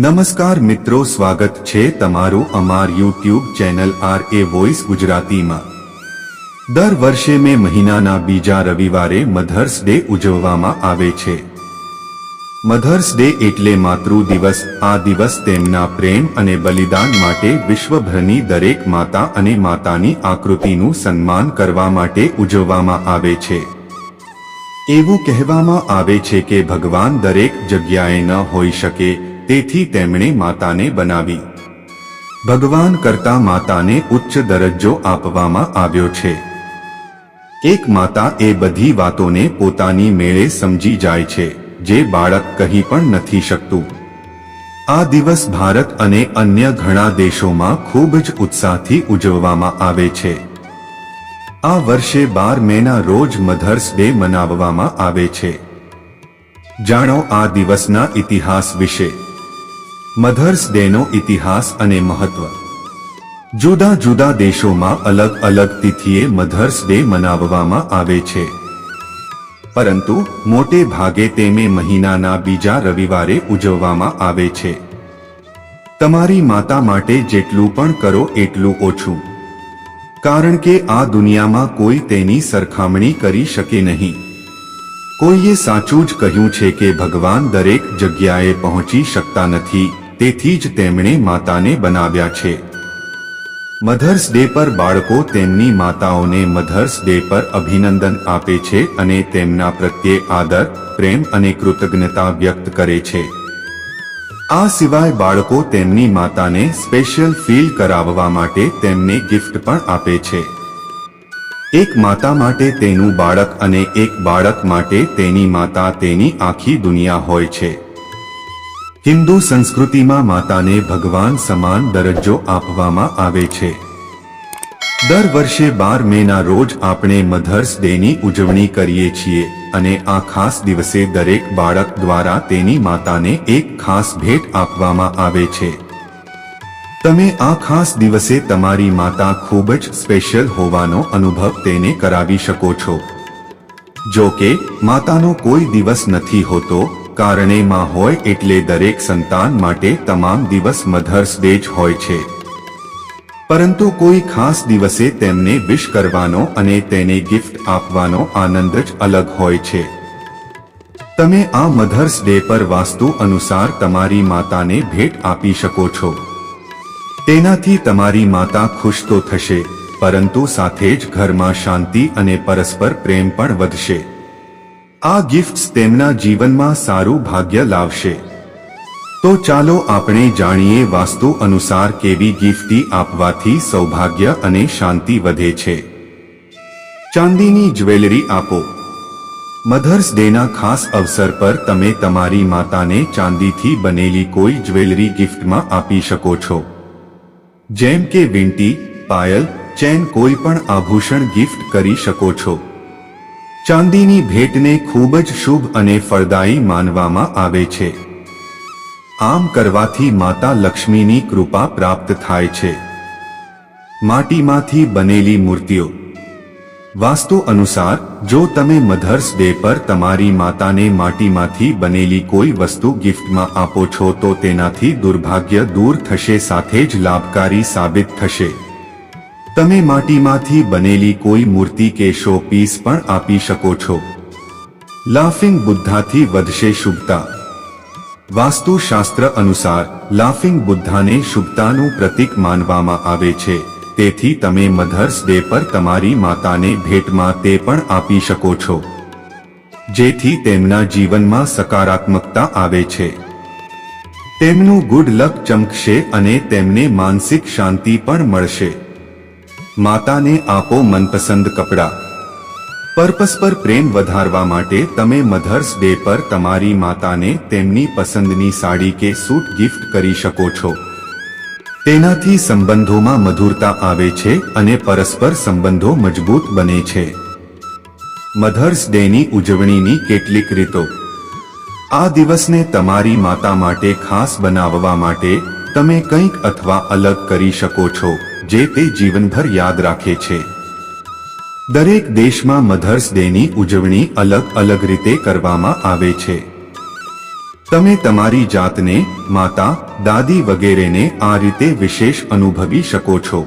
નમસ્કાર મિત્રો, સ્વાગત છે તમારું અમાર YouTube channel R A voice ગુજરાતીમાં. દર વર્ષે મે મહિનાના બીજા રવિવારે મધર્સ ડે ઉજવવામાં આવે છે. મધર્સ ડે એટલે માતૃ દિવસ, આ દિવસ તેમના પ્રેમ અને બલિદાન માટે વિશ્વભરની દરેક માતા અને માતાની આકૃતિનું સન્માન કરવા માટે ઉજવવામાં આવે છે. એવું કહેવામાં આવે છે કે ભગવાન દરેક જગ્યાએ ન હોઈ શકે તેથી તેમણે માતાને બનાવી. ભગવાન કરતા માતાને ઉચ્ચ દરજ્જો આપવામાં આવ્યો છે. એક માતા એ બધી વાતોને પોતાની મેળે સમજી જાય છે, જે બાળક કહી પણ નથી શકતું. આ દિવસ ભારત અને અન્ય ઘણા દેશોમાં ખૂબ જ ઉત્સાહથી ઉજવવામાં આવે છે. આ વર્ષે બાર મેના રોજ મધર્સ ડે મનાવવામાં આવે છે. જાણો આ દિવસના ઇતિહાસ વિશે. મધર્સ ડેનો ઇતિહાસ અને મહત્વ. જુદા જુદા દેશોમાં અલગ અલગ તિથિએ મધર્સ ડે મનાવવામાં આવે છે. પરંતુ મોટે ભાગે તે મહિનાના બીજા રવિવારે ઉજવવામાં આવે છે. તમારી માતા માટે જેટલું પણ કરો એટલું ઓછું. કારણ કે આ દુનિયામાં કોઈ તેની સરખામણી કરી શકે નહીં. કોઈએ સાચું જ કહ્યું છે કે ભગવાન દરેક જગ્યાએ પહોંચી શકતા નથી. તેથી જ તેમણે માતાને બનાવ્યા છે. મધર્સ ડે પર બાળકો તેમની માતાઓને મધર્સ ડે પર અભિનંદન આપે છે અને તેમના પ્રત્યે આદર, પ્રેમ અને કૃતજ્ઞતા વ્યક્ત કરે છે. આ સિવાય બાળકો તેમની માતાને સ્પેશિયલ ફીલ કરાવવા માટે તેમને ગિફ્ટ પણ આપે છે. એક માતા માટે તેનું બાળક અને એક બાળક માટે તેની માતા તેની આખી દુનિયા હોય છે. હિન્દુ સંસ્કૃતિમાં માતાને ભગવાન સમાન દરજ્જો આપવામાં આવે છે. દર વર્ષે બાર મેના રોજ આપણે મધર્સ ડેની ઉજવણી કરીએ છીએ અને આ ખાસ દિવસે દરેક બાળક દ્વારા તેની માતાને એક ખાસ ભેટ આપવામાં આવે છે. તમે આ ખાસ દિવસે તમારી માતા ખૂબ જ સ્પેશિયલ હોવાનો અનુભવ તેને કરાવી શકો છો. જો કે, માતાનો કોઈ દિવસ નથી હોતો કારણે માં હોય એટલે દરેક સંતાન માટે તમામ દિવસ મધર્સ ડે જ હોય છે. પરંતુ કોઈ ખાસ દિવસે તેમને વિશ કરવાનો અને તેને ગિફ્ટ આપવાનો આનંદ જ અલગ હોય છે. તમે આ મધર્સ ડે પર વાસ્તુ અનુસાર તમારી માતાને ભેટ આપી શકો છો. તેનાથી તમારી માતા ખુશ તો થશે, પરંતુ સાથે જ ઘરમાં શાંતિ અને પરસ્પર પ્રેમ પણ વધશે. આ ગિફ્ટ્સ તેમના જીવનમાં સારું ભાગ્ય લાવશે. તો ચાલો આપણે જાણીએ વાસ્તુ અનુસાર કેવી ગિફ્ટી આપવાથી સૌભાગ્ય અને શાંતિ વધે છે. ચાંદીની જ્વેલરી આપો. મધર્સ ડેના ખાસ અવસર પર તમે તમારી માતાને ચાંદીથી બનેલી કોઈ જ્વેલરી ગિફ્ટમાં આપી શકો છો. જેમ કે વિંટી, પાયલ, ચેન કોઈ પણ આભૂષણ ગિફ્ટ કરી શકો છો. ચાંદીની ભેટને ખૂબ જ શુભ અને ફળદાયી માનવામાં આવે છે. આમ કરવાથી માતા લક્ષ્મીની કૃપા પ્રાપ્ત થાય છે. માટીમાંથી બનેલી મૂર્તિઓ. વાસ્તુ અનુસાર, જો તમે મધર્સ ડે પર તમારી માતાને માટીમાંથી બનેલી કોઈ વસ્તુ ગિફ્ટમાં આપો છો તો તેનાથી દુર્ભાગ્ય દૂર થશે સાથે જ લાભકારી સાબિત થશે. તમે માટીમાંથી બનેલી કોઈ મૂર્તિ કે શો પીસ પણ આપી શકો છો. લાફિંગ બુદ્ધાથી વધશે શુભતા. વાસ્તુશાસ્ત્ર અનુસાર લાફિંગ બુદ્ધાને શુભતાનું પ્રતીક માનવામાં આવે છે. તેથી તમે મધર્સ ડે પર તમારી માતાને ભેટમાં તે પણ આપી શકો છો. જેથી તેમના જીવનમાં સકારાત્મકતા આવે છે. તેમનું ગુડ લક ચમકશે અને તેમને માનસિક શાંતિ પણ મળશે. માતાને આપો મનપસંદ કપડાં. પર્પસ પર પ્રેમ વધારવા માટે તમે મધર્સ ડે પર તમારી માતાને તેમની પસંદની સાડી કે સૂટ ગિફ્ટ કરી શકો છો. તેનાથી સંબંધોમાં મધુરતા આવે છે અને પરસ્પર સંબંધો મજબૂત બને છે. મધર્સ ડેની ઉજવણીની કેટલીક રીતો. આ દિવસને તમારી માતા માટે ખાસ બનાવવા માટે તમે કંઈક અથવા અલગ કરી શકો છો. જે તે જીવનભર યાદ રાખે છે. દરેક દેશમાં મધર્સ ડેની ઉજવણી અલગ અલગ રીતે કરવામાં આવે છે. તમે તમારી જાતને, માતા, દાદી વગેરેને આ રીતે વિશેષ અનુભવી શકો છો.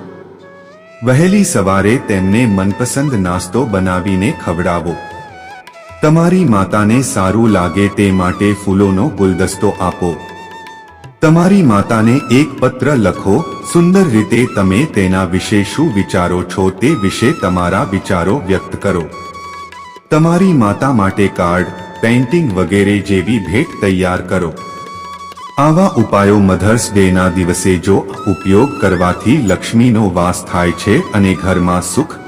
વહેલી સવારે તેમને મનપસંદ નાસ્તો બનાવીને ખવડાવો. તમારી માતાને સારું લાગે તે માટે ફૂલોનો ગુલદસ્તો આપો. તમારી માતાને એક પત્ર લખો, સુંદર રીતે તમે તેના વિશે શું વિચારો છો તે વિશે તમારા વિચારો વ્યક્ત કરો. તમારી માતા માટે કાર્ડ, પેઇન્ટિંગ વગેરે જેવી ભેટ તૈયાર કરો. આવા ઉપાયો મધર્સ ડેના દિવસે જો ઉપયોગ કરવાથી લક્ષ્મીનો વાસ થાય છે અને ઘરમાં સુખ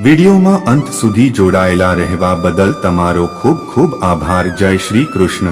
વિડીયોમાં અંત સુધી જોડાયેલા રહેવા બદલ તમારો ખૂબ ખૂબ આભાર. જય શ્રી કૃષ્ણ.